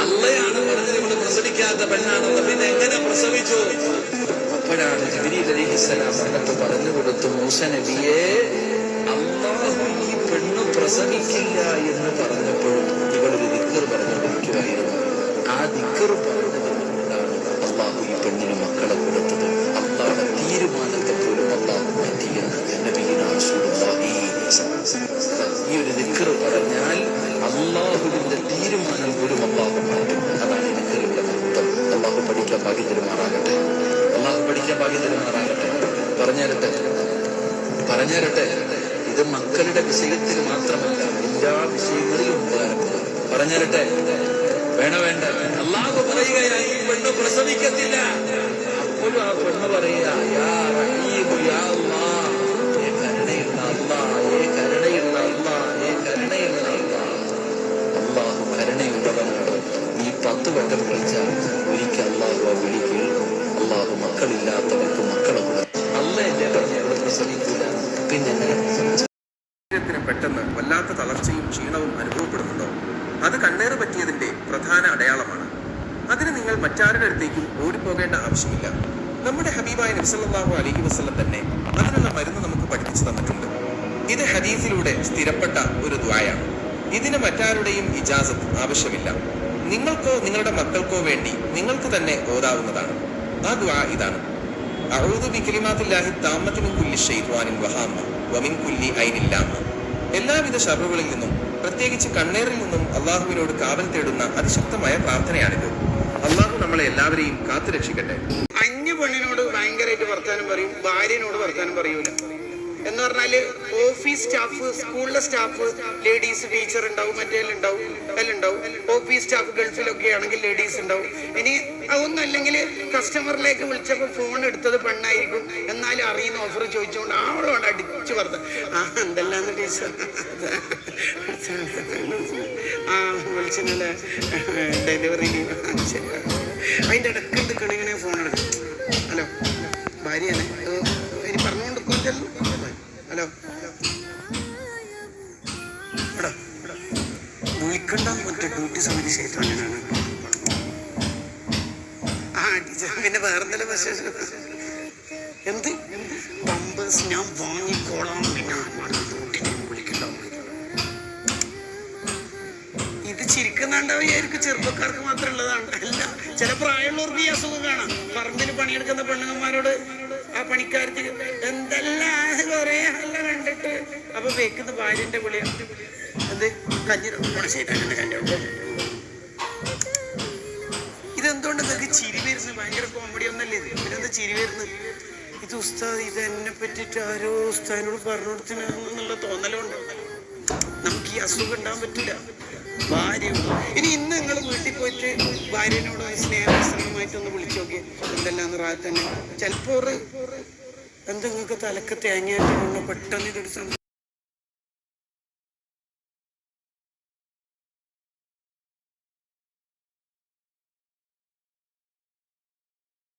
അള്ളയാണ് പറഞ്ഞത് ഇവിടെ പ്രസവിക്കാത്ത പെണ്ണാണെന്ന്. പിന്നെ എങ്ങനെ പ്രസവിച്ചു? അപ്പോഴാണ് ജബിരി അലിഹിസ്സലാം എന്നിട്ട് പറഞ്ഞു കൊടുത്തു മൂസ നബിയെ അള്ളാഹു ഈ പെണ്ണ് പ്രസവിക്കില്ല എന്ന് പറഞ്ഞപ്പോഴും ഇവളൊരു ദിക്കർ പറഞ്ഞുകൊണ്ടിരിക്കുമായിരുന്നു ആ ദിക്കർ പറഞ്ഞത് ഭാഗ്യം തരുമാറാകട്ടെ അള്ളാഹു പഠിക്കാൻ ഭാഗ്യം തരുമാറാകട്ടെ പറഞ്ഞുതരട്ടെ. പറഞ്ഞുതരട്ടെ. ഇത് മക്കളുടെ വിഷയത്തിൽ മാത്രമല്ല എല്ലാ വിഷയങ്ങളിലും ഉപകാരപ്പെടും പറഞ്ഞുതരട്ടെ. വേണ വേണ്ട. അള്ളാഹു പറയുകയായി പെണ്ണ് പ്രസവിക്കത്തില്ല. അപ്പോഴും ആ പെണ്ണ് പറയുക പത്ത് വട്ടം വിളിച്ചാൽ ഒരിക്കൽ അള്ളാഹു ആ വിളി കേൾക്കും. അള്ളാഹു മക്കളില്ലാത്തവർക്ക് മക്കളെ അല്ല എന്നെ പറഞ്ഞ അവിടെ പ്രസവിക്കൂല പിന്നെ എങ്ങനെ? പെട്ടെന്ന് വല്ലാത്ത തളർച്ചയും ക്ഷീണവും അനുഭവപ്പെടുന്നുണ്ടോ? അത് കണ്ണേറ് പറ്റിയതിന്റെ പ്രധാന അടയാളമാണ്. അതിന് നിങ്ങൾ മറ്റാരുടെ അടുത്തേക്കും ഓടിപ്പോകേണ്ട ആവശ്യമില്ല. നമ്മുടെ ഹബീബായ നബ്സല്ലാഹു അലൈഹി വസല്ലം തന്നെ അതിനുള്ള മരുന്ന് നമുക്ക് പഠിപ്പിച്ചു തന്നിട്ടുണ്ട്. ഇത് ഹദീസിലൂടെ സ്ഥിരപ്പെട്ട ഒരു ദ്വായാണ് ഇതിന് മറ്റാരുടെയും ഇജാസത്ത് ആവശ്യമില്ല. നിങ്ങൾക്കോ നിങ്ങളുടെ മക്കൾക്കോ വേണ്ടി നിങ്ങൾക്ക് തന്നെ ഓതാവുന്നതാണ്. ആ ദ്വാ ഇതാണ്. കുല്ലി വമിൻ കുല്ലി ഐനില്ലാമ എല്ലാവിധ ശർവുകളിൽ നിന്നും പ്രത്യേകിച്ച് കണ്ണേറിൽ നിന്നും അള്ളാഹുവിനോട് കാവൽ തേടുന്ന അതിശക്തമായ പ്രാർത്ഥനയാണിത്. അള്ളാഹു നമ്മളെ എല്ലാവരെയും കാത്തു രക്ഷിക്കട്ടെ അന്യ പെണ്ണിനോട് ഭയങ്കരമായിട്ട് വർത്താനം പറയും ഭാര്യനോട് വർത്താനം പറയൂല. എന്ന് പറഞ്ഞാൽ ഓഫീസ് സ്റ്റാഫ് സ്കൂളിലെ സ്റ്റാഫ് ലേഡീസ് ടീച്ചർ ഉണ്ടാവും മറ്റേ ഉണ്ടാവും ഉണ്ടാവും. ഓഫീസ് സ്റ്റാഫ് ഗൾഫിലൊക്കെ ആണെങ്കിൽ ലേഡീസ് ഉണ്ടാവും. ഇനി അതൊന്നും അല്ലെങ്കിൽ കസ്റ്റമറിലേക്ക് വിളിച്ചപ്പോൾ ഫോൺ എടുത്തത് പെണ്ണായിരിക്കും. എന്നാലും അറിയുന്ന ഓഫർ ചോദിച്ചുകൊണ്ട് ആളോട് അടിച്ചു പറഞ്ഞ ആ എന്തെല്ലാന്ന് ടീച്ചർ? ആ വിളിച്ചല്ലേ ഡെലിവറി ശരി. അതിന്റെ ഇടയ്ക്ക് എടുക്കണ ഫോൺ എടുക്കും ഹലോ. ഭാര്യയാണ് ഇനി പറഞ്ഞുകൊണ്ട് കൊല്ലല്ലോ ഹലോ. വിളിക്കണ്ട മറ്റേ ഡ്യൂട്ടി സമിതി ശേഷമാണ് ആ ടീച്ചർ പിന്നെ വേറെന്തെങ്കിലും പക്ഷേ എന്ത്? പമ്പേഴ്സ് ഞാൻ വാങ്ങിക്കോളാം പിന്നെ ഇത് ചിരിക്കുന്നുണ്ടാവുകയായിരിക്കും ചെറുപ്പക്കാർക്ക് മാത്രം ഉള്ളതാണ്. അല്ല ചില പ്രായമുള്ളവർക്ക് ഈ അസുഖം കാണാം. പറമ്പിൽ പണിയെടുക്കുന്ന പെണ്ണുങ്ങന്മാരോട് ആ പണിക്കാർക്ക് എന്തെല്ലാം അപ്പൊ വെക്കുന്ന ഭാര്യന്റെ വിളിയാണ് എന്ത്? കഞ്ഞി കഞ്ഞി ഇതെന്തുകൊണ്ട് നിങ്ങൾക്ക് ചിരി വരുന്നത് ഭയങ്കര കോമഡി ഒന്നല്ലേ ഇത്? ഇവരെന്ത് ചിരി വരുന്നത് ഇത് ഉസ്താദ് ഇത് എന്നെ പറ്റിയിട്ട് ആരോ ഉസ്താദിനോട് പറഞ്ഞു കൊടുത്തിനാണെന്നുള്ള തോന്നലുണ്ട്. നമുക്ക് ഈ അസുഖം ഉണ്ടാകാൻ പറ്റില്ല. ഭാര്യ ഇനി ഇന്ന് നിങ്ങൾ വീട്ടിൽ പോയിട്ട് ഭാര്യനോട് സ്നേഹമായിട്ടൊന്ന് വിളിച്ചു നോക്കി. എന്തെല്ലാം റാ തന്നെ. ചിലപ്പോൾ എന്താ നിങ്ങൾക്ക് തലക്ക് തേങ്ങയായിട്ട് പെട്ടെന്ന് സംഭവം